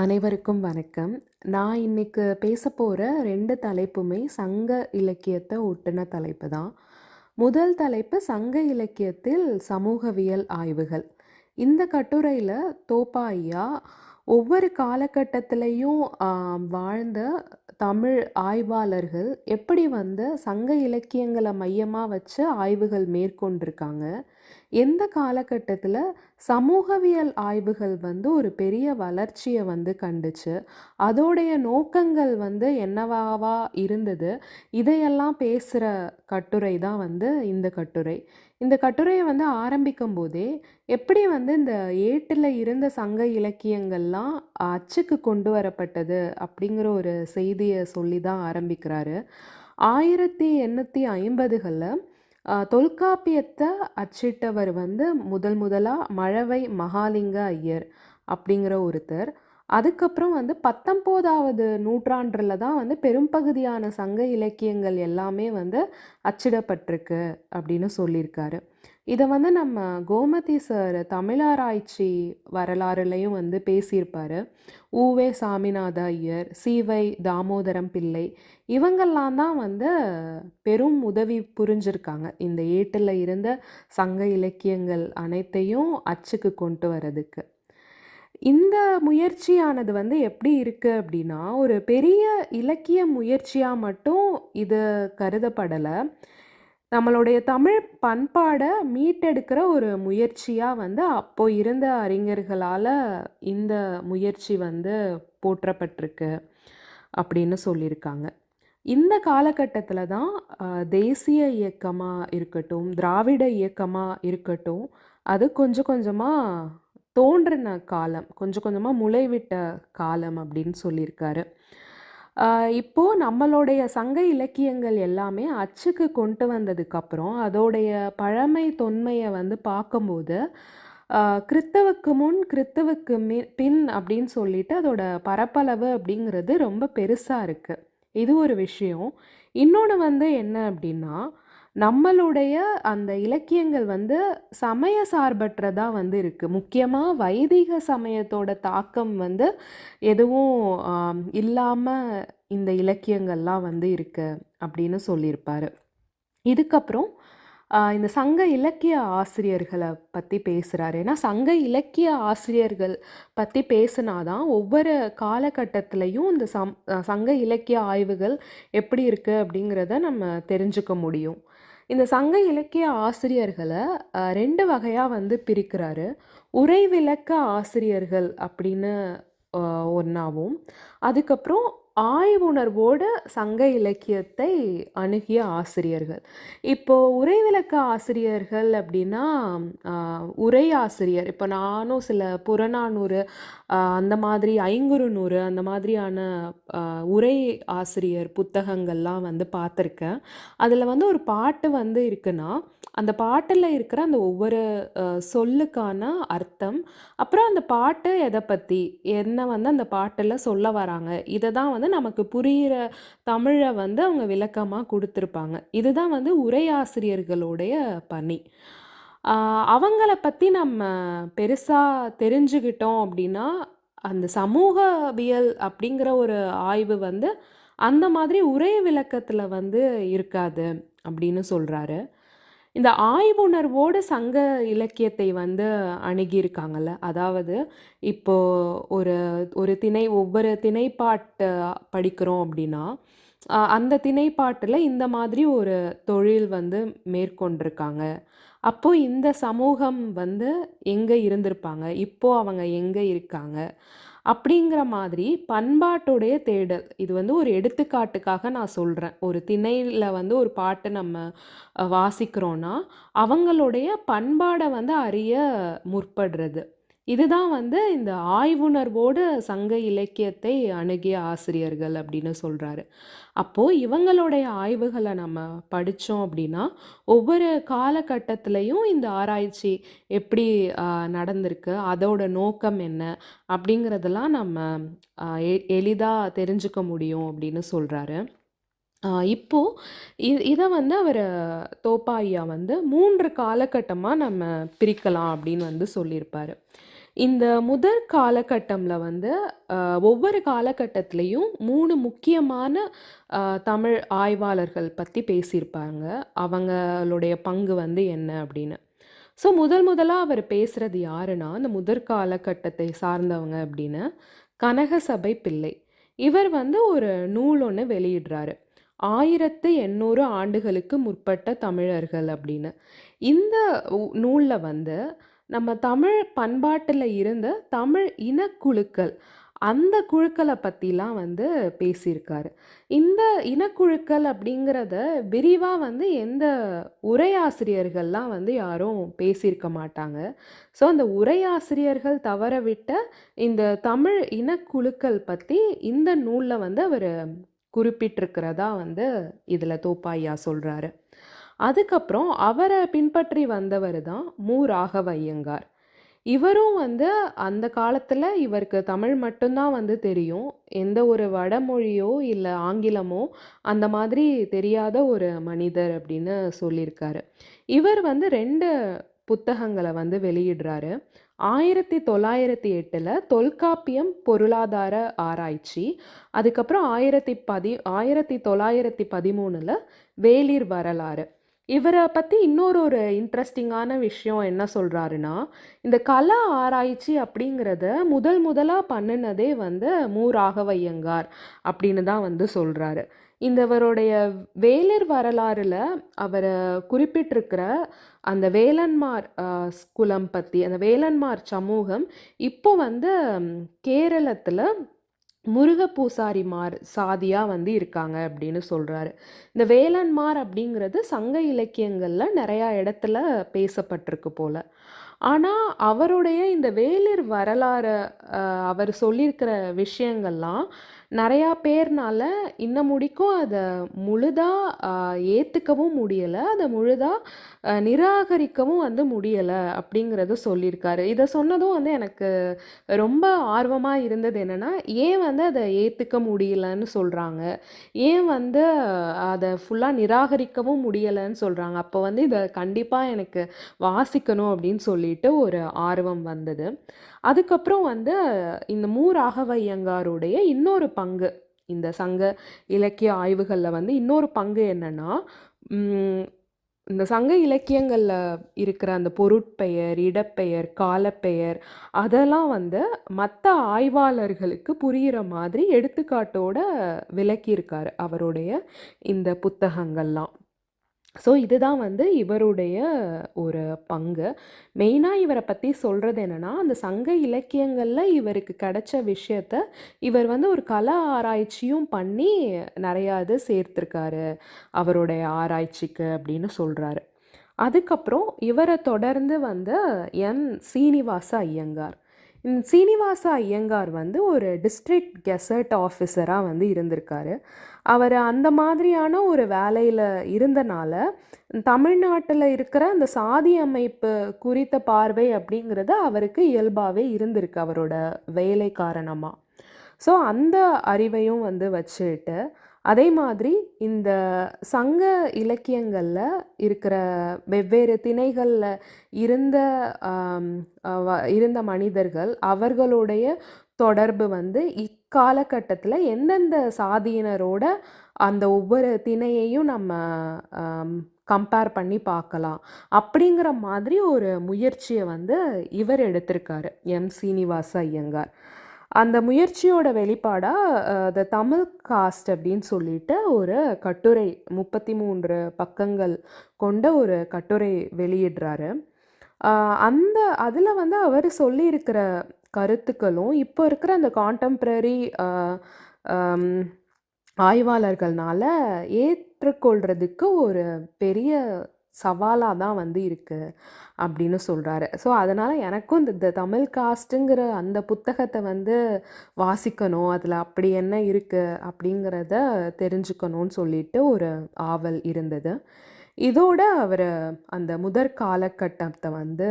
அனைவருக்கும் வணக்கம். நான் இன்னைக்கு பேசப்போற 2 தலைப்புமே சங்க இலக்கியத்தை ஒட்டுன தலைப்பு தான். முதல் தலைப்பு சங்க இலக்கியத்தில் சமூகவியல் ஆய்வுகள். இந்த கட்டுரையில் தோப்பா ஐயா ஒவ்வொரு காலகட்டத்திலையும் வாழ்ந்த தமிழ் ஆய்வாளர்கள் எப்படி வந்து சங்க இலக்கியங்களை மையமாக வச்சு ஆய்வுகள் மேற்கொண்டிருக்காங்க. எந்த காலகட்டத்தில் சமூகவியல் ஆய்வுகள் வந்து ஒரு பெரிய வளர்ச்சியை வந்து கண்டுச்சு. அதோடைய நோக்கங்கள் வந்து என்னவாவா இருந்தது. இதையெல்லாம் பேசுகிற கட்டுரை தான் வந்து இந்த கட்டுரை. இந்த கட்டுரையை வந்து ஆரம்பிக்கும்போதே, எப்படி வந்து இந்த ஏட்டில் இருந்த சங்க இலக்கியங்கள்லாம் அச்சுக்கு கொண்டு வரப்பட்டது அப்படிங்கிற ஒரு செய்தியை சொல்லி தான் ஆரம்பிக்கிறாரு. ஆயிரத்தி எண்ணூற்றி ஐம்பதுகளில் தொல்காப்பியத்தை அச்சிட்டவர் வந்து முதல் முதலாக மழவை மகாலிங்க ஐயர் அப்படிங்கிற ஒருத்தர். அதுக்கப்புறம் வந்து பத்தொம்போதாவது நூற்றாண்டில் தான் வந்து பெரும்பகுதியான சங்க இலக்கியங்கள் எல்லாமே வந்து அச்சிடப்பட்டிருக்கு அப்படின்னு சொல்லியிருக்காரு. இதை வந்து நம்ம கோமதி சார் தமிழாராய்ச்சி வரலாறுலையும் வந்து பேசியிருப்பார் ஊவே சாமிநாத ஐயர், சி.வை. தாமோதரம் பிள்ளை இவங்கெல்லாம் தான் வந்து பெரும் உதவி புரிஞ்சிருக்காங்க. இந்த ஏட்டில் இருந்த சங்க இலக்கியங்கள் அனைத்தையும் அச்சுக்கு கொண்டு வரதுக்கு. இந்த முயற்சியானது வந்து எப்படி இருக்குது அப்படின்னா, ஒரு பெரிய இலக்கிய முயற்சியாக மட்டும் இது கருதப்படலை நம்மளுடைய தமிழ் பண்பாடை மீட்டெடுக்கிற ஒரு முயற்சியாக வந்து அப்போது இருந்த அறிஞர்களால் இந்த முயற்சி வந்து போற்றப்பட்டிருக்கு அப்படின்னு சொல்லியிருக்காங்க. இந்த காலகட்டத்தில் தான் தேசிய இயக்கமாக இருக்கட்டும், திராவிட இயக்கமாக இருக்கட்டும், அது கொஞ்சம் கொஞ்சமாக தோன்றின காலம். கொஞ்சம் கொஞ்சமாக முளைவிட்ட காலம் அப்படின்னு சொல்லியிருக்காரு. இப்போது நம்மளுடைய சங்க இலக்கியங்கள் எல்லாமே அச்சுக்கு கொண்டு வந்ததுக்கப்புறம், அதோடைய பழமை தொன்மையை வந்து பார்க்கும்போது, கிறித்தவுக்கு முன், கிறித்தவுக்கு மி பின் அப்படின்னு சொல்லிட்டு அதோட பரப்பளவு அப்படிங்கிறது ரொம்ப பெருசாக இருக்குது இது ஒரு விஷயம். இன்னொன்று வந்து என்ன அப்படின்னா, நம்மளுடைய அந்த இலக்கியங்கள் வந்து சமய சார்பற்றதாக வந்து இருக்குது முக்கியமாக வைதிக சமயத்தோட தாக்கம் வந்து எதுவும் இல்லாமல் இந்த இலக்கியங்கள்லாம் வந்து இருக்கு அப்படின்னு சொல்லியிருப்பார். இதுக்கப்புறம் இந்த சங்க இலக்கிய ஆசிரியர்களை பற்றி பேசுகிறாரு ஏன்னா சங்க இலக்கிய ஆசிரியர்கள் பற்றி பேசுனா தான் ஒவ்வொரு காலகட்டத்திலையும் இந்த சம் சங்க இலக்கிய ஆய்வுகள் எப்படி இருக்குது அப்படிங்கிறத நம்ம தெரிஞ்சுக்க முடியும். இந்த சங்க இலக்கிய ஆசிரியர்களை ரெண்டு வகையாக வந்து பிரிக்கிறாரு. உரைவிளக்க ஆசிரியர்கள் அப்படின்னு ஒன்றாவும் அதுக்கப்புறம் ஆய்வுணர்வோட சங்க இலக்கியத்தை அணுகிய ஆசிரியர்கள். இப்போது உரைவிளக்க ஆசிரியர்கள் அப்படின்னா, உரை ஆசிரியர் இப்போ நானும் சில புறநானூறு, அந்த மாதிரி ஐங்குறுநூறு அந்த மாதிரியான உரை ஆசிரியர் புத்தகங்கள்லாம் வந்து பார்த்துருக்கேன். அதில் வந்து ஒரு பாட்டு வந்து இருக்குன்னா, அந்த பாட்டில் இருக்கிற அந்த ஒவ்வொரு சொல்லுக்கான அர்த்தம், அப்புறம் அந்த பாட்டு எதை பற்றி என்ன வந்து அந்த பாட்டில் சொல்ல வராங்க. இதை தான் வந்து நமக்கு புரிகிற தமிழை வந்து அவங்க விளக்கமாக கொடுத்துருப்பாங்க இதுதான் வந்து உரையாசிரியர்களுடைய பணி. அவங்கள பற்றி நம்ம பெருசாக தெரிஞ்சுக்கிட்டோம் அப்படின்னா, அந்த சமூகவியல் அப்படிங்கிற ஒரு ஆய்வு வந்து அந்த மாதிரி உரை விளக்கத்தில் வந்து இருக்காது அப்படின்னு சொல்கிறாரு இந்த ஆய்வுணர்வோடு சங்க இலக்கியத்தை வந்து அணுகியிருக்காங்கல்ல. அதாவது இப்போது ஒரு ஒரு திணை ஒவ்வொரு திணைப்பாட்டு படிக்கிறோம் அப்படின்னா, அந்த திணைப்பாட்டில் இந்த மாதிரி ஒரு தொழில் வந்து மேற்கொண்டிருக்காங்க. அப்போ இந்த சமூகம் வந்து எங்கே இருந்திருப்பாங்க? இப்போ அவங்க எங்கே இருக்காங்க? அப்படிங்கிற மாதிரி பண்பாட்டுடைய தேடல். இது வந்து ஒரு எடுத்துக்காட்டுக்காக நான் சொல்கிறேன் ஒரு திணையில் வந்து ஒரு பாட்டு நம்ம வாசிக்கிறோன்னா அவங்களுடைய பண்பாடை வந்து அறிய முற்படுறது. இதுதான் வந்து இந்த ஆய்வுணர்வோடு சங்க இலக்கியத்தை அணுகிய ஆசிரியர்கள் அப்படின்னு சொல்கிறாரு அப்போது இவங்களுடைய ஆய்வுகளை நம்ம படித்தோம் அப்படின்னா, ஒவ்வொரு காலகட்டத்திலையும் இந்த ஆராய்ச்சி எப்படி நடந்திருக்கு, அதோட நோக்கம் என்ன அப்படிங்கிறதெல்லாம் நம்ம எளிதாக எ தெரிஞ்சுக்க முடியும் அப்படின்னு சொல்கிறாரு இப்போது இது இதை வந்து அவர் தோப்பா ஐயா வந்து மூன்று காலகட்டமாக நம்ம பிரிக்கலாம் அப்படின்னு வந்து சொல்லியிருப்பார். இந்த முதற் காலகட்டம்ல வந்து ஒவ்வொரு காலகட்டத்திலையும் மூணு முக்கியமான தமிழ் ஆய்வாளர்கள் பற்றி பேசியிருப்பாங்க. அவங்களுடைய பங்கு வந்து என்ன அப்படின்னு. ஸோ முதல் முதலாக அவர் பேசுகிறது யாருன்னா, அந்த முதற் காலகட்டத்தை சார்ந்தவங்க அப்படின்னு, கனகசபை பிள்ளை. இவர் வந்து ஒரு நூல் ஒன்று வெளியிடுறாரு. 1800 ஆண்டுகளுக்கு முற்பட்ட தமிழர்கள் அப்படின்னு. இந்த நூலில் வந்து நம்ம தமிழ் பண்பாட்டில் இருந்த தமிழ் இனக்குழுக்கள், அந்த குழுக்களை பற்றிலாம் வந்து பேசியிருக்காரு. இந்த இனக்குழுக்கள் அப்படிங்கிறத விரிவாக வந்து எந்த உரையாசிரியர்கள்லாம் வந்து யாரும் பேசியிருக்க மாட்டாங்க. ஸோ அந்த உரையாசிரியர்கள் தவறவிட்ட இந்த தமிழ் இனக்குழுக்கள் பற்றி இந்த நூலில் வந்து அவர் குறிப்பிட்டிருக்கிறதா வந்து இதில் தோப்பாய்யா சொல்கிறாரு அதுக்கப்புறம் அவரை பின்பற்றி வந்தவர் தான் மு. ராகவ ஐயங்கார். இவரும் வந்து அந்த காலத்தில் இவருக்கு தமிழ் மட்டும்தான் வந்து தெரியும். எந்த ஒரு வடமொழியோ, இல்லை ஆங்கிலமோ அந்த மாதிரி தெரியாத ஒரு மனிதர் அப்படின்னு சொல்லியிருக்காரு. இவர் வந்து ரெண்டு புத்தகங்களை வந்து வெளியிடுறாரு. 1908ல தொல்காப்பியம் பொருளாதார ஆராய்ச்சி. அதுக்கப்புறம் ஆயிரத்தி பதி 1913ல வேளிர் வரலாறு. இவரை பற்றி இன்னொரு ஒரு இன்ட்ரெஸ்டிங்கான விஷயம் என்ன சொல்கிறாருன்னா இந்த கலா ஆராய்ச்சி அப்படிங்கிறத முதல் முதலாக பண்ணினதே வந்து மு. ராகவையங்கார் அப்படின்னு தான் வந்து சொல்கிறாரு இந்தவருடைய வேலர் வரலாறில் அவரை குறிப்பிட்டிருக்கிற அந்த வேலன்மார் குலம் பற்றி அந்த வேலன்மார் சமூகம் இப்போ வந்து கேரளத்தில் முருக பூசாரிமார் சாதியாக வந்து இருக்காங்க அப்படின்னு சொல்கிறாரு இந்த வேலன்மார் அப்படிங்கிறது சங்க இலக்கியங்களில் நிறையா இடத்துல பேசப்பட்டிருக்கு போல. ஆனால் அவருடைய இந்த வேளிர் வரலாறு அவர் சொல்லியிருக்கிற விஷயங்கள்லாம் நிறையா பேர்னால இன்ன முடிக்கும் அதை முழுதாக ஏற்றுக்கவும் முடியலை அதை முழுதாக நிராகரிக்கவும் வந்து முடியலை அப்படிங்கிறத சொல்லியிருக்காரு. இதை சொன்னதும் வந்து எனக்கு ரொம்ப ஆர்வமாக இருந்தது என்னன்னா, ஏன் வந்து அதை ஏற்றுக்க முடியலன்னு சொல்கிறாங்க ஏன் வந்து அதை ஃபுல்லாக நிராகரிக்கவும் முடியலைன்னு சொல்கிறாங்க அப்போ வந்து இதை கண்டிப்பாக எனக்கு வாசிக்கணும் அப்படின்னு சொல்லிட்டு ஒரு ஆர்வம் வந்தது. அதுக்கப்புறம் வந்து இந்த மூராகவையங்காருடைய இன்னொரு பங்கு, இந்த சங்க இலக்கிய ஆய்வுகளில் வந்து இன்னொரு பங்கு என்னென்னா இந்த சங்க இலக்கியங்களில் இருக்கிற அந்த பொருட்பெயர், இடப்பெயர், காலப்பெயர் அதெல்லாம் வந்து மற்ற ஆய்வாளர்களுக்கு புரிகிற மாதிரி எடுத்துக்காட்டோட விளக்கியிருக்காரு அவருடைய இந்த புத்தகங்கள்லாம். ஸோ இதுதான் வந்து இவருடைய ஒரு பங்கு. மெயினாக இவரை பற்றி சொல்கிறது என்னன்னா, அந்த சங்க இலக்கியங்களில் இவருக்கு கிடைச்ச விஷயத்த இவர் வந்து ஒரு கள ஆராய்ச்சியும் பண்ணி நிறையா இது சேர்த்துருக்காரு அவருடைய ஆராய்ச்சிக்கு அப்படின்னு சொல்கிறாரு அதுக்கப்புறம் இவரை தொடர்ந்து வந்த என். சீனிவாச ஐயங்கார். இந்த சீனிவாச ஐயங்கார் வந்து ஒரு டிஸ்ட்ரிக்ட் கெசட் ஆஃபீஸராக வந்து இருந்திருக்காரு. அவர் அந்த மாதிரியான ஒரு வேலையில் இருந்தனால, தமிழ்நாட்டில் இருக்கிற அந்த சாதி அமைப்பு குறித்த பார்வை அப்படிங்கிறது அவருக்கு இயல்பாகவே இருந்திருக்கு அவரோட வேலை காரணமாக ஸோ அந்த அறிவையும் வந்து வச்சுட்டு, அதே மாதிரி இந்த சங்க இலக்கியங்களில் இருக்கிற வெவ்வேறு திணைகளில் இருந்த வ இருந்த மனிதர்கள், அவர்களுடைய தொடர்பு வந்து இக்காலகட்டத்தில் எந்தெந்த சாதியினரோட அந்த ஒவ்வொரு திணையையும் நம்ம கம்பேர் பண்ணி பார்க்கலாம். அப்படிங்கிற மாதிரி ஒரு முயற்சியை வந்து இவர் எடுத்திருக்காரு. எம். சீனிவாச ஐயங்கார். அந்த முயற்சியோட வெளிப்பாடாக த தமிழ் காஸ்ட் அப்படின்னு சொல்லிட்டு ஒரு கட்டுரை 33 பக்கங்கள் கொண்ட ஒரு கட்டுரை வெளியிடுறாரு. அந்த அதில் வந்து அவர் சொல்லியிருக்கிற கருத்துக்களும், இப்போ இருக்கிற அந்த காண்டெம்ப்ரரி ஆய்வாளர்கள்னால் ஏற்றுக்கொள்கிறதுக்கு ஆய்வாளர்கள்னால ஒரு பெரிய சவாலாக தான் வந்து இருக்குது அப்படின்னு சொல்கிறாரு ஸோ அதனால் எனக்கும் இந்த த தமிழ் காஸ்ட்டுங்கிற அந்த புத்தகத்தை வந்து வாசிக்கணும். அதில் அப்படி என்ன இருக்குது அப்படிங்கிறத தெரிஞ்சுக்கணும்னு சொல்லிட்டு ஒரு ஆவல் இருந்தது. இதோட அவர் அந்த முதற் காலகட்டத்தை வந்து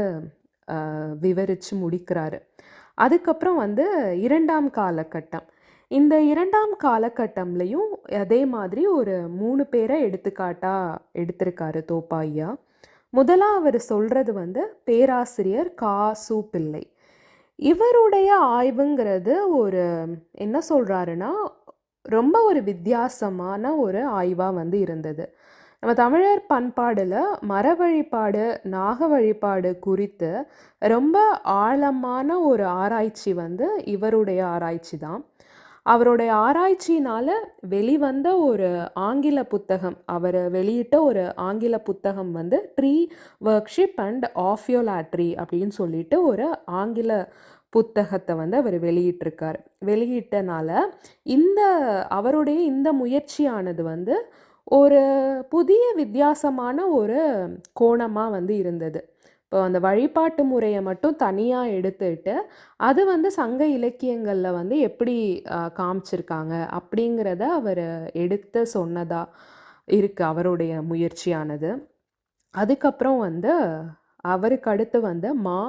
விவரித்து முடிக்கிறாரு. அதுக்கப்புறம் வந்து இரண்டாம் காலகட்டம். இந்த இரண்டாம் காலகட்டம்லையும் அதே மாதிரி ஒரு மூணு பேரை எடுத்துக்காட்டாக எடுத்திருக்காரு தோப்பாய்யா. முதலாக அவர் சொல்கிறது வந்து பேராசிரியர் காசு பிள்ளை. இவருடைய ஆய்வுங்கிறது ஒரு என்ன சொல்கிறாருன்னா ரொம்ப ஒரு வித்தியாசமான ஒரு ஆய்வாக வந்து இருந்தது. நம்ம தமிழர் பண்பாடில் மர வழிபாடு, நாக வழிபாடு குறித்து ரொம்ப ஆழமான ஒரு ஆராய்ச்சி வந்து இவருடைய ஆராய்ச்சி தான். அவருடைய ஆராய்ச்சியினால் வெளிவந்த ஒரு ஆங்கில புத்தகம், அவர் வெளியிட்ட ஒரு ஆங்கில புத்தகம் வந்து ட்ரீ ஒர்க்ஷிப் அண்ட் ஆஃபியோலாட்ரி அப்படின்னு சொல்லிட்டு ஒரு ஆங்கில புத்தகத்தை வந்து அவர் வெளியிட்டிருக்கார் வெளியிட்டனால இந்த அவருடைய இந்த முயற்சியானது வந்து ஒரு புதிய வித்தியாசமான ஒரு கோணமாக வந்து இருந்தது. இப்போ அந்த வழிபாட்டு முறையை மட்டும் தனியாக எடுத்துட்டு, அது வந்து சங்க இலக்கியங்களில் வந்து எப்படி காமிச்சிருக்காங்க அப்படிங்கிறத அவர் எடுத்து சொன்னதாக இருக்குது அவருடைய முயற்சியானது. அதுக்கப்புறம் வந்து அவருக்கு அடுத்து வந்து மா.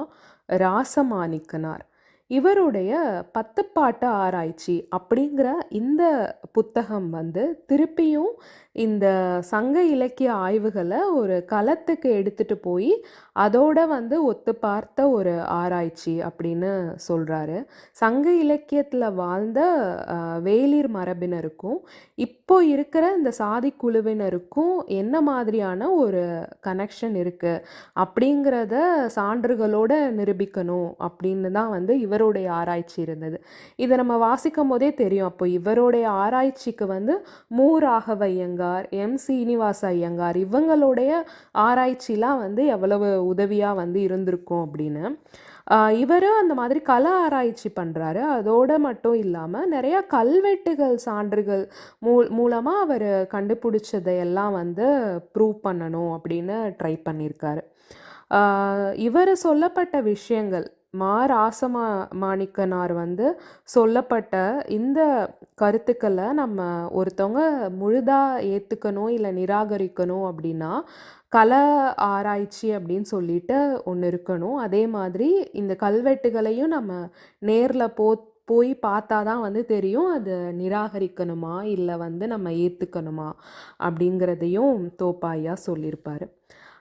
ராசமாணிக்கனார். இவருடைய பத்துப்பாட்டு ஆராய்ச்சி அப்படிங்கிற இந்த புத்தகம் வந்து திருப்பியும் இந்த சங்க இலக்கிய ஆய்வுகளை ஒரு களத்துக்கு எடுத்துட்டு போய் அதோட வந்து ஒத்து பார்த்த ஒரு ஆராய்ச்சி அப்படின்னு சொல்கிறாரு சங்க இலக்கியத்தில் வாழ்ந்த வேலிர் வேளிர் மரபினருக்கும், இப்போ இருக்கிற இந்த சாதி குழுவினருக்கும் என்ன மாதிரியான ஒரு கனெக்ஷன் இருக்குது அப்படிங்கிறத சான்றுகளோடு நிரூபிக்கணும் அப்படின்னு தான் வந்து இவர் இவருடைய ஆராய்ச்சி இருந்தது. இதை நம்ம வாசிக்கும் போதே தெரியும். அப்போ இவருடைய ஆராய்ச்சிக்கு வந்து மூராகவ ஐயங்கார் எம். சீனிவாச ஐயங்கார் இவங்களுடைய ஆராய்ச்சிலாம் வந்து எவ்வளவு உதவியாக வந்து இருந்திருக்கும் அப்படின்னு. அ இவரு அந்த மாதிரி கல ஆராய்ச்சி பண்ணுறாரு அதோடு மட்டும் இல்லாமல் நிறையா கல்வெட்டுகள் சான்றுகள் மூ அவர் கண்டுபிடிச்சதை கண்டுபிடிச்சதையெல்லாம் வந்து ப்ரூவ் பண்ணணும் அப்படின்னு ட்ரை பண்ணியிருக்காரு. இவர் சொல்லப்பட்ட விஷயங்கள் மா. ராசமா மாணிக்கனார் வந்து சொல்லப்பட்ட இந்த கருத்துக்களை நம்ம ஒருத்தவங்க முழுதா ஏற்றுக்கணும் இல்லை நிராகரிக்கணும் அப்படின்னா, கல ஆராய்ச்சி அப்படின்னு சொல்லிட்டு ஒன்று இருக்கணும். அதே மாதிரி இந்த கல்வெட்டுகளையும் நம்ம நேரில் போ போய் பார்த்தா தான் வந்து தெரியும். அது நிராகரிக்கணுமா, இல்லை வந்து நம்ம ஏற்றுக்கணுமா அப்படிங்கிறதையும் தோப்பாயா சொல்லியிருப்பார்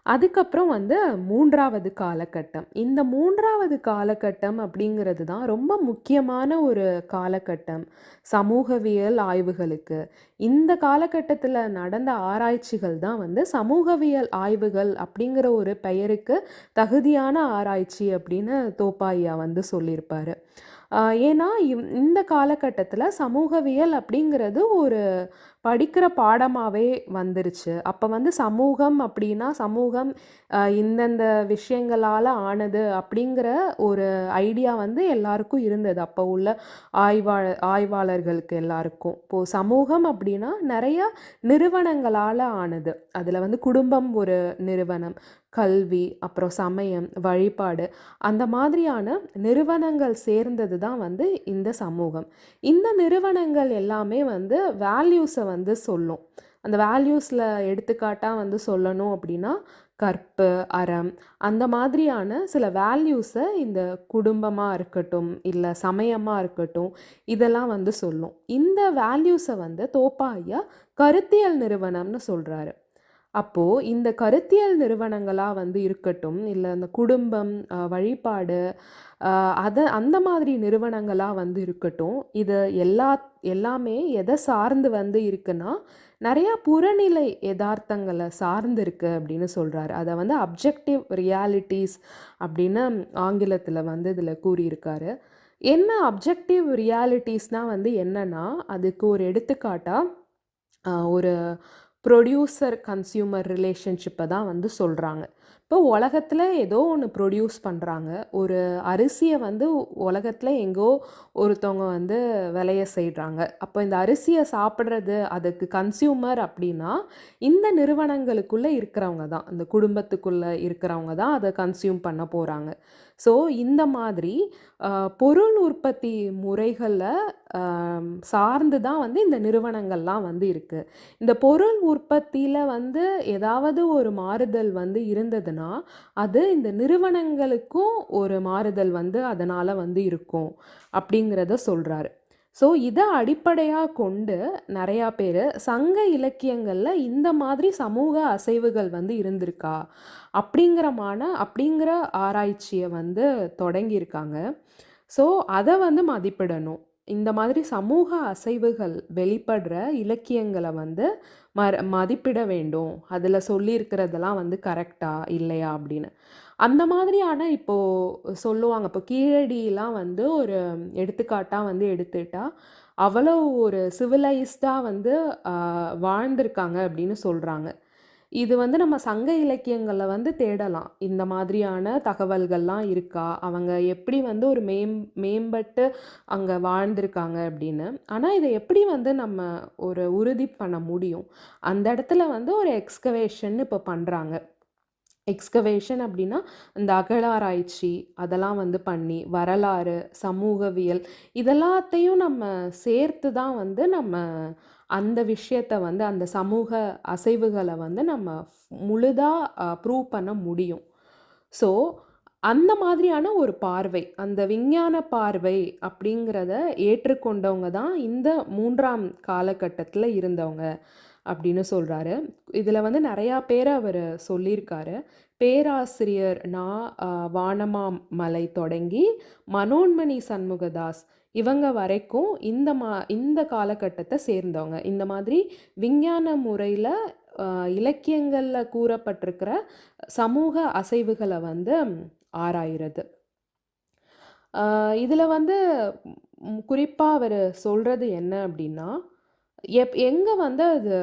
அதுக்கப்புறம் வந்து மூன்றாவது காலகட்டம். இந்த மூன்றாவது காலகட்டம் அப்படிங்கிறது தான் ரொம்ப முக்கியமான ஒரு காலகட்டம் சமூகவியல் ஆய்வுகளுக்கு. இந்த காலகட்டத்தில் நடந்த ஆராய்ச்சிகள் தான் வந்து சமூகவியல் ஆய்வுகள் அப்படிங்கிற ஒரு பெயருக்கு தகுதியான ஆராய்ச்சி அப்படின்னு தோப்பாயா வந்து சொல்லியிருப்பார் ஏன்னா இந்த காலகட்டத்தில் சமூகவியல் அப்படிங்கிறது ஒரு படிக்கிற பாடமாகவே வந்துருச்சு. அப்போ வந்து சமூகம் அப்படின்னா, சமூகம் இந்தந்த விஷயங்களால் ஆனது அப்படிங்கிற ஒரு ஐடியா வந்து எல்லாருக்கும் இருந்தது. அப்போ உள்ள ஆய்வாள ஆய்வாளர்களுக்கு எல்லாருக்கும். இப்போது சமூகம் அப்படின்னா நிறைய நிறுவனங்களால் ஆனது. அதில் வந்து குடும்பம் ஒரு நிறுவனம், கல்வி, அப்புறம் சமயம், வழிபாடு அந்த மாதிரியான நிறுவனங்கள் சேர்ந்தது தான் வந்து இந்த சமூகம். இந்த நிறுவனங்கள் எல்லாமே வந்து வேல்யூஸை வந்து சொல்லும். அந்த வேல்யூஸில் எடுத்துக்காட்டாக வந்து சொல்லணும் அப்படின்னா, கற்பு, அறம் அந்த மாதிரியான சில வேல்யூஸை இந்த குடும்பமாக இருக்கட்டும், இல்லை சமயமாக இருக்கட்டும், இதெல்லாம் வந்து சொல்லும். இந்த வேல்யூஸை வந்து தோப்பா ஐயா கருத்தியல் நிறுவனம்னு சொல்கிறாரு அப்போ இந்த கருத்தியல் நிறுவனங்களாக வந்து இருக்கட்டும், இல்லை இந்த குடும்பம், வழிபாடு, அதை அந்த மாதிரி நிறுவனங்களாக வந்து இருக்கட்டும், இது எல்லா எல்லாமே எதை சார்ந்து வந்து இருக்குன்னா, நிறையா புறநிலை யதார்த்தங்களை சார்ந்து இருக்கு அப்படின்னு சொல்கிறாரு அதை வந்து அப்ஜெக்டிவ் ரியாலிட்டிஸ் அப்படின்னு ஆங்கிலத்தில் வந்து இதில் கூறியிருக்காரு. என்ன அப்ஜெக்டிவ் ரியாலிட்டிஸ்னால் வந்து என்னென்னா அதுக்கு ஒரு எடுத்துக்காட்டாக ஒரு ப்ரொடியூசர் கன்சியூமர் ரிலேஷன்ஷிப்பை தான் வந்து சொல்கிறாங்க இப்போ உலகத்தில் ஏதோ ஒன்று ப்ரொடியூஸ் பண்ணுறாங்க ஒரு அரிசியை வந்து உலகத்தில் எங்கோ ஒருத்தவங்க வந்து விளைய செய்கிறாங்க அப்போ இந்த அரிசியை சாப்பிட்றது அதுக்கு கன்சியூமர் அப்படின்னா, இந்த நிறுவனங்களுக்குள்ளே இருக்கிறவங்க தான். இந்த குடும்பத்துக்குள்ளே இருக்கிறவங்க தான் அதை கன்சியூம் பண்ண போகிறாங்க ஸோ இந்த மாதிரி பொருள் உற்பத்தி முறைகளில் சார்ந்து தான் வந்து இந்த நிறுவனங்கள்லாம் வந்து இருக்குது இந்த பொருள் உற்பத்தியில் வந்து ஏதாவது ஒரு மாறுதல் வந்து இருந்ததுன்னா, அது இந்த நிறுவனங்களுக்கும் ஒரு மாறுதல் வந்து அதனால் வந்து இருக்கும். அப்படிங்கிறத சொல்கிறாரு ஸோ இதை அடிப்படையாக கொண்டு நிறையா பேர் சங்க இலக்கியங்களில் இந்த மாதிரி சமூக அசைவுகள் வந்து இருந்திருக்கா? அப்படிங்கிறமான அப்படிங்கிற ஆராய்ச்சியை வந்து தொடங்கியிருக்காங்க. ஸோ அதை வந்து மதிப்பிடணும் இந்த மாதிரி சமூக அசைவுகள் வெளிப்படுற இலக்கியங்களை வந்து ம மதிப்பிட வேண்டும். அதில் சொல்லியிருக்கிறதெல்லாம் வந்து கரெக்டாக இல்லையா அப்படின்னு. அந்த மாதிரியான இப்போது சொல்லுவாங்க. இப்போ கீழடியெலாம் வந்து ஒரு எடுத்துக்காட்டாக வந்து எடுத்துட்டால் அவ்வளோ ஒரு சிவிலைஸ்டாக வந்து வாழ்ந்திருக்காங்க அப்படின்னு சொல்கிறாங்க இது வந்து நம்ம சங்க இலக்கியங்களில் வந்து தேடலாம். இந்த மாதிரியான தகவல்கள்லாம் இருக்கா? அவங்க எப்படி வந்து ஒரு மேம் மேம்பட்டு அங்கே வாழ்ந்திருக்காங்க அப்படின்னு. ஆனால் இதை எப்படி வந்து நம்ம ஒரு உறுதி பண்ண முடியும்? அந்த இடத்துல வந்து ஒரு எக்ஸ்கவேஷன் இப்போ பண்ணுறாங்க எக்ஸ்கவேஷன் அப்படின்னா இந்த அகழாராய்ச்சி அதெல்லாம் வந்து பண்ணி வரலாறு சமூகவியல் இதெல்லாத்தையும் நம்ம சேர்த்து தான் வந்து நம்ம அந்த விஷயத்தை வந்து அந்த சமூக அசைவுகளை வந்து நம்ம முழுதாக ப்ரூவ் பண்ண முடியும். ஸோ அந்த மாதிரியான ஒரு பார்வை அந்த விஞ்ஞான பார்வை அப்படிங்கிறத ஏற்றுக்கொண்டவங்க தான் இந்த மூன்றாம் காலகட்டத்தில் இருந்தவங்க. அப்படின்னு சொல்கிறாரு இதில் வந்து நிறையா பேரை அவர் சொல்லியிருக்காரு. பேராசிரியர் நா வானமா வானமாமலை தொடங்கி மனோன்மணி சண்முகதாஸ் இவங்க வரைக்கும் இந்த மா இந்த காலகட்டத்தை சேர்ந்தவங்க. இந்த மாதிரி விஞ்ஞான முறையில் இலக்கியங்களில் கூறப்பட்டிருக்கிற சமூக அசைவுகளை வந்து ஆராயிறது. இதில் வந்து குறிப்பாக அவர் சொல்கிறது என்ன அப்படின்னா எப் எங்கே வந்து அது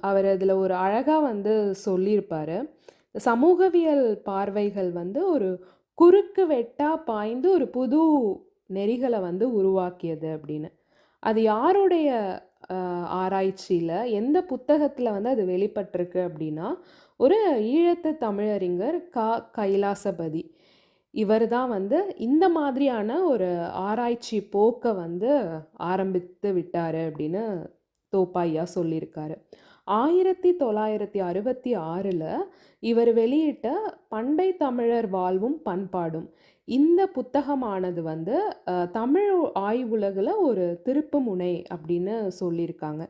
அவர் அதில் ஒரு அழகாக வந்து சொல்லியிருப்பார். சமூகவியல் பார்வைகள் வந்து ஒரு குறுக்கு வெட்டா பாய்ந்து ஒரு புது நெறிகளை வந்து உருவாக்கியது அப்படின்னு. அது யாருடைய ஆராய்ச்சியில் எந்த புத்தகத்தில் வந்து அது வெளிப்பட்டிருக்கு அப்படின்னா ஒரு ஈழத்து தமிழறிஞர் கா கைலாசபதி. இவர் தான் வந்து இந்த மாதிரியான ஒரு ஆராய்ச்சி போக்கை வந்து ஆரம்பித்து விட்டார் அப்படின்னு தோப்பாய்யா சொல்லியிருக்காரு. ஆயிரத்தி தொள்ளாயிரத்தி அறுபத்தி ஆறில் இவர் வெளியிட்ட பண்டை தமிழர் வாழ்வும் பண்பாடும். இந்த புத்தகமானது வந்து தமிழ் ஆய்வுலகில் ஒரு திருப்பு முனை அப்படின்னு சொல்லியிருக்காங்க.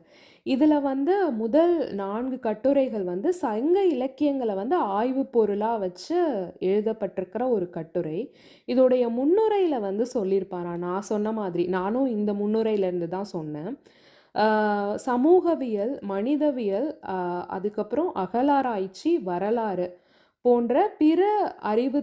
இதில் வந்து முதல் நான்கு கட்டுரைகள் வந்து சங்க இலக்கியங்களை வந்து ஆய்வு பொருளாக வச்சு எழுதப்பட்டிருக்கிற ஒரு கட்டுரை. இதோடைய முன்னுரையில் வந்து சொல்லியிருப்பாரா? நான் சொன்ன மாதிரி நானும் இந்த முன்னுரையிலேருந்து தான் சொன்னேன். சமூகவியல் மனிதவியல் அதுக்கப்புறம் அகலாராய்ச்சி வரலாறு போன்ற பிற அறிவு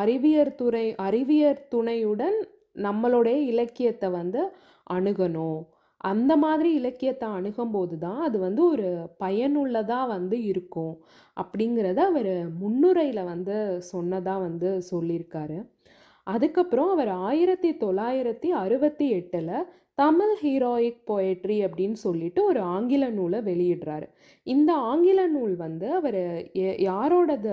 அறிவியற் துறை அறிவியற் துணையுடன் நம்மளுடைய இலக்கியத்தை வந்து அணுகணும். அந்த மாதிரி இலக்கியத்தை அணுகும்போது தான் அது வந்து ஒரு பயனுள்ளதாக வந்து இருக்கும் அப்படிங்கிறத அவர் முன்னுரையில் வந்து சொன்னதாக வந்து சொல்லியிருக்காரு. அதுக்கப்புறம் அவர் ஆயிரத்தி தொள்ளாயிரத்தி அறுபத்தி எட்டில் தமிழ் ஹீரோயிக் போயட்ரி அப்படின்னு சொல்லிட்டு ஒரு ஆங்கில நூலை வெளியிடுறாரு. இந்த ஆங்கில நூல் வந்து அவர் யாரோடத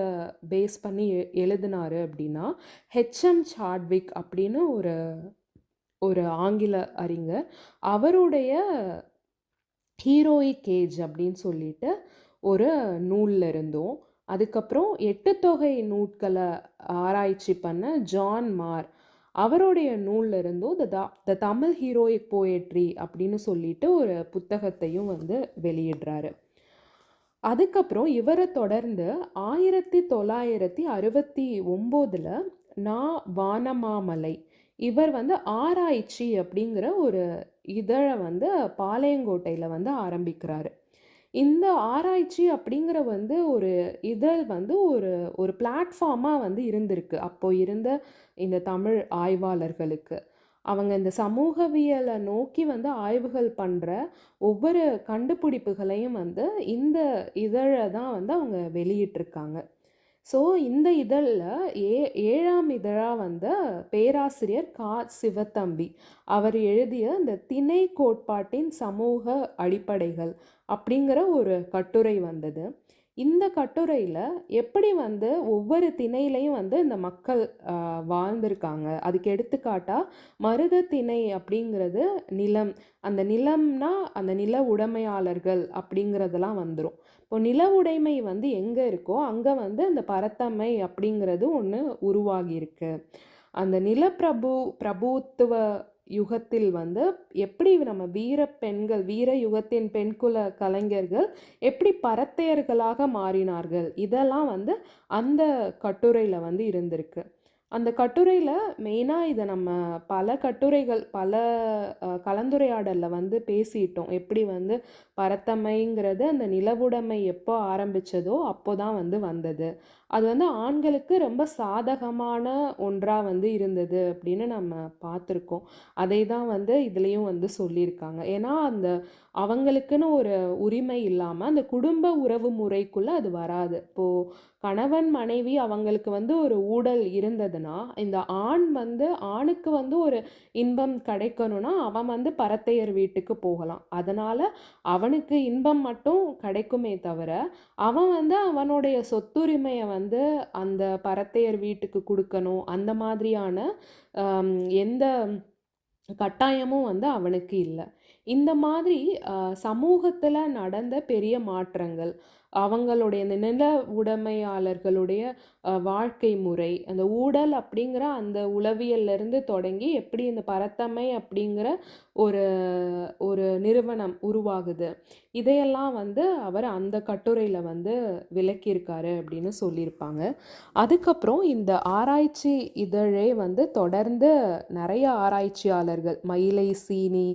பேஸ் பண்ணி எ- எழுதினாரு அப்படின்னா ஹெச்எம் சாட்விக் அப்படின்னு ஒரு ஒரு ஆங்கில அறிஞர். அவருடைய ஹீரோயிக் ஏஜ் அப்படின்னு சொல்லிட்டு ஒரு நூலில் இருந்தோம். அதுக்கப்புறம் எட்டு தொகை நூட்களை ஆராய்ச்சி பண்ண ஜான் மார் அவருடைய நூல்ல இருந்தும் the the Tamil heroic poetry அப்படின்னு சொல்லிட்டு ஒரு புத்தகத்தையும் வந்து வெளியிடுறாரு. அதுக்கப்புறம் இவரை தொடர்ந்து ஆயிரத்தி தொள்ளாயிரத்தி அறுபத்தி ஒம்போதில் நா வானமாமலை இவர் வந்து ஆராய்ச்சி அப்படிங்கிற ஒரு இதழை வந்து பாளையங்கோட்டையில் வந்து ஆரம்பிக்கிறாரு. இந்த ஆராய்ச்சி அப்படிங்கிற வந்து ஒரு இதழ் வந்து ஒரு ஒரு பிளாட்ஃபார்மாக வந்து இருந்திருக்கு. அப்போது இருந்த இந்த தமிழ் ஆய்வாளர்களுக்கு. அவங்க இந்த சமூகவியலை நோக்கி வந்து ஆய்வுகள் பண்ணுற ஒவ்வொரு கண்டுபிடிப்புகளையும் வந்து இந்த இதழை தான் வந்து அவங்க வெளியிட்டிருக்காங்க. ஸோ இந்த இதழில் ஏ ஏழாம் இதழாக வந்த பேராசிரியர் கா. சிவத்தம்பி. அவர் எழுதிய இந்த திணை கோட்பாட்டின் சமூக அடிப்படைகள் அப்படிங்கிற ஒரு கட்டுரை வந்தது. இந்த கட்டுரையில் எப்படி வந்து ஒவ்வொரு திணையிலையும் வந்து இந்த மக்கள் வாழ்ந்திருக்காங்க. அதுக்கு எடுத்துக்காட்டா மருத திணை அப்படிங்கிறது நிலம். அந்த நிலம்னா அந்த நில உடைமையாளர்கள் அப்படிங்கிறதெல்லாம் வந்துடும் இப்போ நில உடைமை வந்து எங்கே இருக்கோ அங்கே வந்து அந்த பரத்தமை அப்படிங்கிறது ஒன்று உருவாகியிருக்கு. அந்த நிலப்பிரபு பிரபுத்துவ யுகத்தில் வந்து எப்படி நம்ம வீர பெண்கள் வீர யுகத்தின் பெண்குல கலைஞர்கள் எப்படி பரத்தையர்களாக மாறினார்கள் இதெல்லாம் வந்து அந்த கட்டுரையில் வந்து இருந்திருக்கு அந்த கட்டுரையில் மெயினாக இதை நம்ம பல கட்டுரைகள், பல கலந்துரையாடலில் வந்து பேசிட்டோம். எப்படி வந்து பரத்தமைங்கிறது அந்த நிலவுடைமை எப்போ ஆரம்பிச்சதோ, அப்போ தான் வந்து வந்தது. அது வந்து ஆண்களுக்கு ரொம்ப சாதகமான ஒன்றாக வந்து இருந்தது அப்படின்னு நம்ம பார்த்துருக்கோம். அதை தான் வந்து இதுலேயும் வந்து சொல்லியிருக்காங்க. ஏன்னா, அந்த அவங்களுக்குன்னு ஒரு உரிமை இல்லாமல் அந்த குடும்ப உறவு முறைக்குள்ளே அது வராது. இப்போது கணவன், மனைவி அவங்களுக்கு வந்து ஒரு ஊடல் இருந்ததுன்னா, இந்த ஆண் வந்து ஆணுக்கு வந்து ஒரு இன்பம் கிடைக்கணும்னா, அவன் வந்து பரத்தையர் வீட்டுக்கு போகலாம். அதனால் அவனுக்கு இன்பம் மட்டும் கிடைக்குமே தவிர, அவன் வந்து அவனுடைய சொத்துரிமையை வந்து வந்து அந்த பரத்தையர் வீட்டுக்கு கொடுக்கணும். அந்த மாதிரியான எந்த கட்டாயமும் வந்து அவனுக்கு இல்லை. இந்த மாதிரி சமூகத்தில் சமூகத்துல நடந்த பெரிய மாற்றங்கள், அவங்களுடைய இந்த நில உடைமையாளர்களுடைய வாழ்க்கை முறை, அந்த ஊடல் அப்படிங்கிற அந்த உளவியல்ல இருந்து தொடங்கி, எப்படி இந்த பரத்தமை அப்படிங்கிற ஒரு ஒரு நிறுவனம் உருவாகுது. இதையெல்லாம் வந்து அவர் அந்த கட்டுரையில் வந்து விளக்கியிருக்காரு அப்படின்னு சொல்லியிருப்பாங்க. அதுக்கப்புறம் இந்த ஆராய்ச்சி இதழே வந்து தொடர்ந்து நிறைய ஆராய்ச்சியாளர்கள் மயிலை சீனி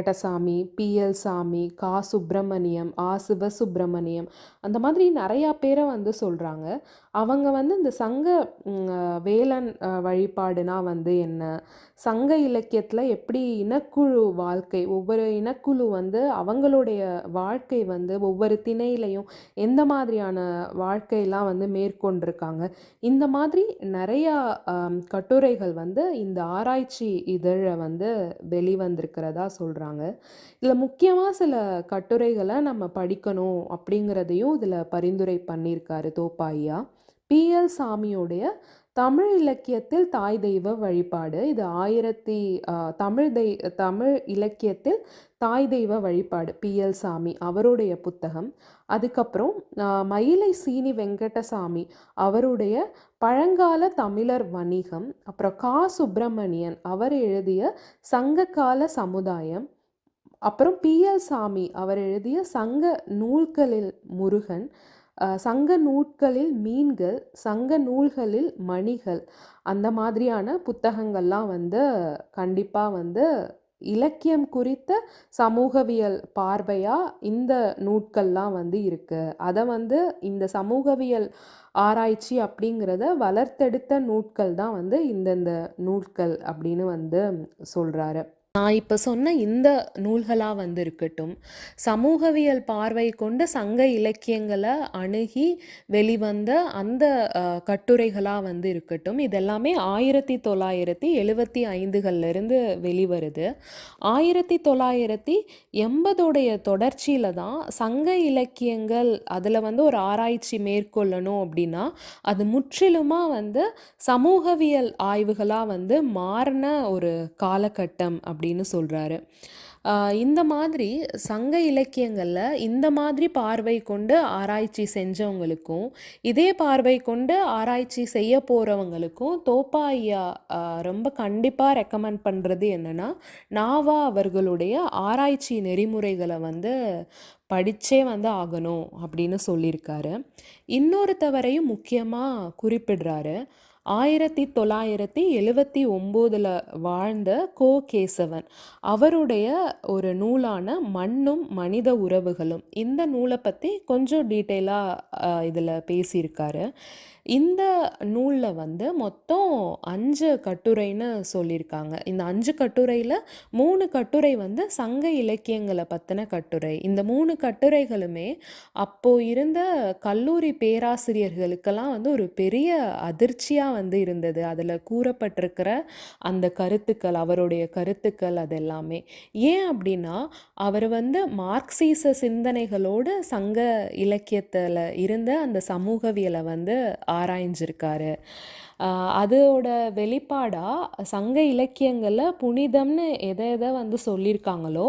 வெங்கடசாமி, பி.எல். சாமி, கா. சுப்பிரமணியம், ஆ. சிவசுப்பிரமணியம் அந்த மாதிரி நிறையா பேரை வந்து சொல்கிறாங்க அவங்க வந்து இந்த சங்க வேளன் வேலன் வழிபாடுனா வந்து என்ன? சங்க இலக்கியத்தில் எப்படி இனக்குழு வாழ்க்கை, ஒவ்வொரு இனக்குழு வந்து அவங்களுடைய வாழ்க்கை வந்து ஒவ்வொரு திணையிலையும் எந்த மாதிரியான வாழ்க்கையெல்லாம் வந்து மேற்கொண்டிருக்காங்க. இந்த மாதிரி நிறையா கட்டுரைகள் வந்து இந்த ஆராய்ச்சி இதழை வந்து வெளிவந்திருக்கிறதா சொல்கிறாங்க இதில் முக்கியமாக சில கட்டுரைகளை நம்ம படிக்கணும் அப்படிங்கிறதையும் இதில் பரிந்துரை பண்ணியிருக்காரு தோப்பாயா பி.எல். சாமியோடைய தமிழ் இலக்கியத்தில் தாய் தெய்வ வழிபாடு. இது ஆயிரத்தி தமிழ் தெய் தமிழ் இலக்கியத்தில் தாய் தெய்வ வழிபாடு. பி.எல். சாமி அவருடைய புத்தகம். அதுக்கப்புறம் மயிலை சீனி வெங்கடசாமி அவருடைய பழங்கால தமிழர் வணிகம். அப்புறம் கா. சுப்பிரமணியன் அவர் எழுதிய சங்ககால சமுதாயம். அப்புறம் பி.எல். சாமி அவர் எழுதிய சங்க நூல்களில் முருகன், சங்க நூட்களில் மீன்கள், சங்க நூல்களில் மணிகள் அந்த மாதிரியான புத்தகங்கள்லாம் வந்து கண்டிப்பாக வந்து இலக்கியம் குறித்த சமூகவியல் பார்வையாக இந்த நூட்கள்லாம் வந்து இருக்குது அதை வந்து இந்த சமூகவியல் ஆராய்ச்சி அப்படிங்கிறத வளர்த்தெடுத்த நூட்கள் தான் வந்து இந்தந்த நூட்கள் அப்படின்னு வந்து சொல்கிறாரு நான் இப்போ சொன்ன இந்த நூல்களாக வந்து இருக்கட்டும், சமூகவியல் பார்வை கொண்ட சங்க இலக்கியங்களை அணுகி வெளிவந்த அந்த கட்டுரைகளாக வந்து இருக்கட்டும், இதெல்லாமே ஆயிரத்தி தொள்ளாயிரத்தி எழுபத்தி ஐந்துகள்லேருந்து வெளிவருது. ஆயிரத்தி தொள்ளாயிரத்தி 1980 தொடர்ச்சியில் தான் சங்க இலக்கியங்கள் அதில் வந்து ஒரு ஆராய்ச்சி மேற்கொள்ளணும் அப்படின்னா, அது முற்றிலுமா வந்து சமூகவியல் ஆய்வுகளாக வந்து மாறின ஒரு காலகட்டம் அப்படின்னு சொல்கிறாரு இந்த மாதிரி சங்க இலக்கியங்களில் இந்த மாதிரி பார்வை கொண்டு ஆராய்ச்சி செஞ்சவங்களுக்கும், இதே பார்வை கொண்டு ஆராய்ச்சி செய்ய போகிறவங்களுக்கும் தோப்பா ஐயா ரொம்ப கண்டிப்பாக ரெக்கமெண்ட் பண்ணுறது என்னென்னா நா.வா. அவர்களுடைய ஆராய்ச்சி நெறிமுறைகளை வந்து படித்தே வந்து ஆகணும் அப்படின்னு சொல்லியிருக்காரு. இன்னொருத்தவரையும் முக்கியமாக குறிப்பிடுறாரு. 1979ல வாழ்ந்த கோ. கேசவன். அவருடைய ஒரு நூலான மண்ணும் மனித உறவுகளும். இந்த நூலை பற்றி கொஞ்சம் டீட்டெயிலாக இதில் பேசியிருக்காரு. இந்த நூலில் வந்து மொத்தம் அஞ்சு கட்டுரைன்னு சொல்லியிருக்காங்க. இந்த அஞ்சு கட்டுரையில் மூணு கட்டுரை வந்து சங்க இலக்கியங்களை பற்றின கட்டுரை. இந்த மூணு கட்டுரைகளுமே அப்போ இருந்த கல்லூரி பேராசிரியர்களுக்கெல்லாம் வந்து ஒரு பெரிய அதிர்ச்சியாக வந்து இருந்தது. அதில் கூறப்பட்டிருக்கிற அந்த கருத்துக்கள், அவருடைய கருத்துக்கள் அது எல்லாமே. ஏன் அப்படின்னா, அவர் வந்து மார்க்சிச சிந்தனைகளோடு சங்க இலக்கியத்தில் இருந்த அந்த சமூகவியலை வந்து ஆராய்ஞ்சிருக்காரு. அதோட வெளிப்பாடாக சங்க இலக்கியங்களில் புனிதம்னு எதை எதை வந்து சொல்லியிருக்காங்களோ,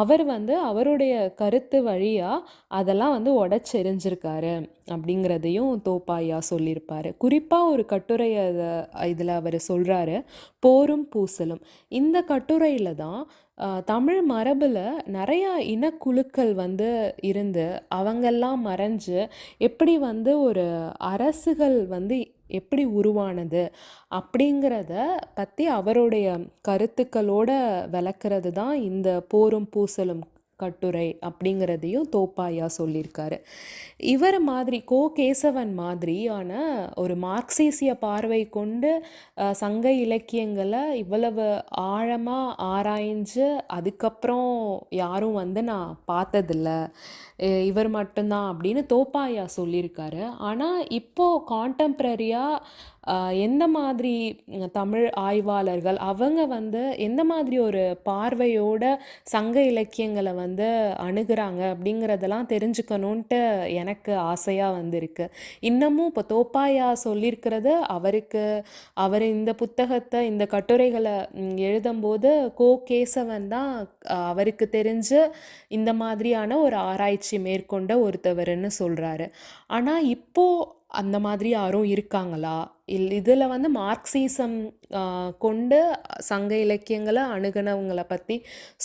அவர் வந்து அவருடைய கருத்து வழியாக அதெல்லாம் வந்து உடச்செறிஞ்சிருக்காரு அப்படிங்கிறதையும் தோப்பாயா சொல்லியிருப்பார் குறிப்பாக ஒரு கட்டுரையை அதை இதில் அவர் சொல்கிறாரு போரும் பூசலும். இந்த கட்டுரையில் தான் தமிழ் மரபில் நிறையா இனக்குழுக்கள் வந்து இருந்து, அவங்கெல்லாம் மறைஞ்சு, எப்படி வந்து ஒரு அரசுகள் வந்து எப்படி உருவானது அப்படிங்கிறத பற்றி அவருடைய கருத்துக்களோட விளக்குறது தான் இந்த போரும் பூசலும் கட்டுரை அப்படிங்கிறதையும் தோப்பாயா சொல்லியிருக்காரு. இவர் மாதிரி கோ கேசவன் மாதிரியான ஒரு மார்க்சீசிய பார்வை கொண்டு சங்க இலக்கியங்களை இவ்வளவு ஆழமாக ஆராய்ஞ்சு அதுக்கப்புறம் யாரும் வந்து நான் பார்த்ததில்ல. இவர் மட்டும்தான் அப்படின்னு தோப்பாயா சொல்லியிருக்காரு. ஆனால் இப்போது கான்டெம்ப்ரரியாக எந்த மாதிரி தமிழ் ஆய்வாளர்கள் அவங்க வந்து எந்த மாதிரி ஒரு பார்வையோட சங்க இலக்கியங்களை வந்து அணுகிறாங்க அப்படிங்கிறதெல்லாம் தெரிஞ்சுக்கணுன்ட்டு எனக்கு ஆசையாக வந்திருக்கு. இன்னமும் இப்போ தோப்பாயா சொல்லியிருக்கிறது அவருக்கு அவர் இந்த புத்தகத்தை இந்த கட்டுரைகளை எழுதும்போது கோ கேசவன் தான் அவருக்கு தெரிஞ்சு இந்த மாதிரியான ஒரு ஆராய்ச்சி மேற்கொண்ட ஒருத்தவர்னு சொல்கிறாரு ஆனால் இப்போது அந்த மாதிரி யாரும் இருக்காங்களா? இல் இதில் வந்து மார்க்சிசம் கொண்டு சங்க இலக்கியங்களை அணுகுனவங்களை பற்றி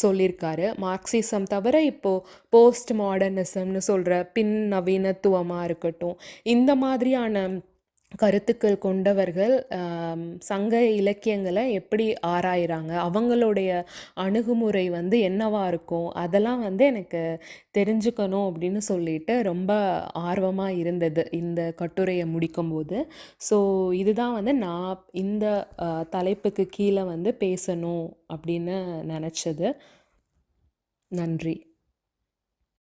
சொல்லியிருக்காரு மார்க்சிசம் தவிர இப்போது போஸ்ட் மாடர்னிசம்னு சொல்கிற பின் நவீனத்துவமாக இருக்கட்டும் இந்த மாதிரியான கருத்துக்கள் கொண்டவர்கள் சங்க இலக்கியங்களை எப்படி ஆராயிறாங்க அவங்களுடைய அணுகுமுறை வந்து என்னவா இருக்கும் அதெல்லாம் வந்து எனக்கு தெரிஞ்சுக்கணும் அப்படின்னு சொல்லிட்டு ரொம்ப ஆர்வமாக இருந்தது இந்த கட்டுரையை முடிக்கும்போது. ஸோ இதுதான் வந்து நான் இந்த தலைப்புக்கு கீழே வந்து பேசணும் அப்படின்னு நினச்சது. நன்றி.